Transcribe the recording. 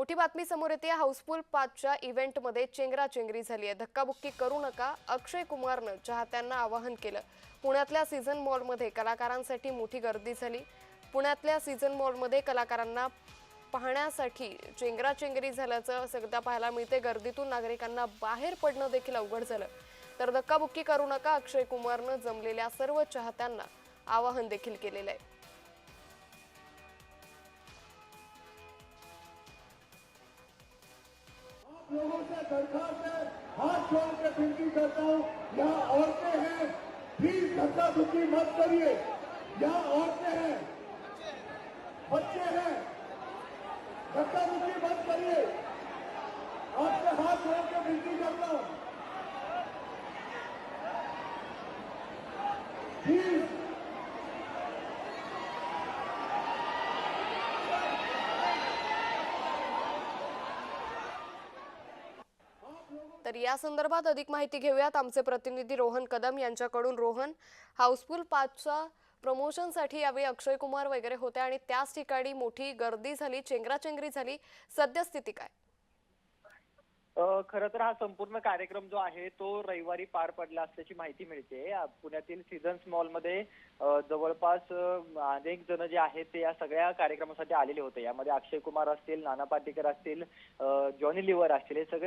मोठी बातमी समोर येते. हाऊसफुल पाचच्या इव्हेंटमध्ये चेंगराचेंगरी झाली आहे. धक्काबुक्की करू नका अक्षय कुमारनं चाहत्यांना आवाहन केलं. पुण्यातल्या सीझन मॉलमध्ये कलाकारांसाठी मोठी गर्दी झाली. पुण्यातल्या सीझन मॉलमध्ये कलाकारांना पाहण्यासाठी चेंगराचेंगरी झाल्याचं सगळ्या पाहायला मिळते. गर्दीतून नागरिकांना बाहेर पडणं देखील अवघड झालं. तर धक्काबुक्की करू नका अक्षय कुमारनं जमलेल्या सर्व चाहत्यांना आवाहन देखील केलेलं आहे. लोगों से दरखास्त है। हाथ जोड़ के विनती करता हूँ, यहाँ औरतें हैं। प्लीज़ धक्का धुक्की मत करिए। यहाँ औरतें हैं। बच्चे हैं। धक्का धुक्की मत करिए। आपसे हाथ जोड़ के विनती करता हूँ। प्लीज़ तर या संदर्भात अधिक माहिती घेऊयात. आमचे प्रतिनिधी रोहन कदम यांच्याकडून. रोहन हाऊसफुल पाचचा प्रमोशनसाठी यावेळी अक्षय कुमार वगैरे होते आणि त्याच ठिकाणी मोठी गर्दी झाली चेंगराचेंगरी झाली. सद्यस्थिती काय? खर खरं तर हा संपूर्ण कार्यक्रम जो आहे तो रविवारी पार पडला असल्याची माहिती मिळते. पुण्यातील सीझन्स मॉलमध्ये जवळपास अनेक जण जे आहेत ते या सगळ्या कार्यक्रमासाठी आलेले होते. यामध्ये अक्षय कुमार असतील नाना पाटेकर असतील जॉनी लिव्हर असतील हे सगळे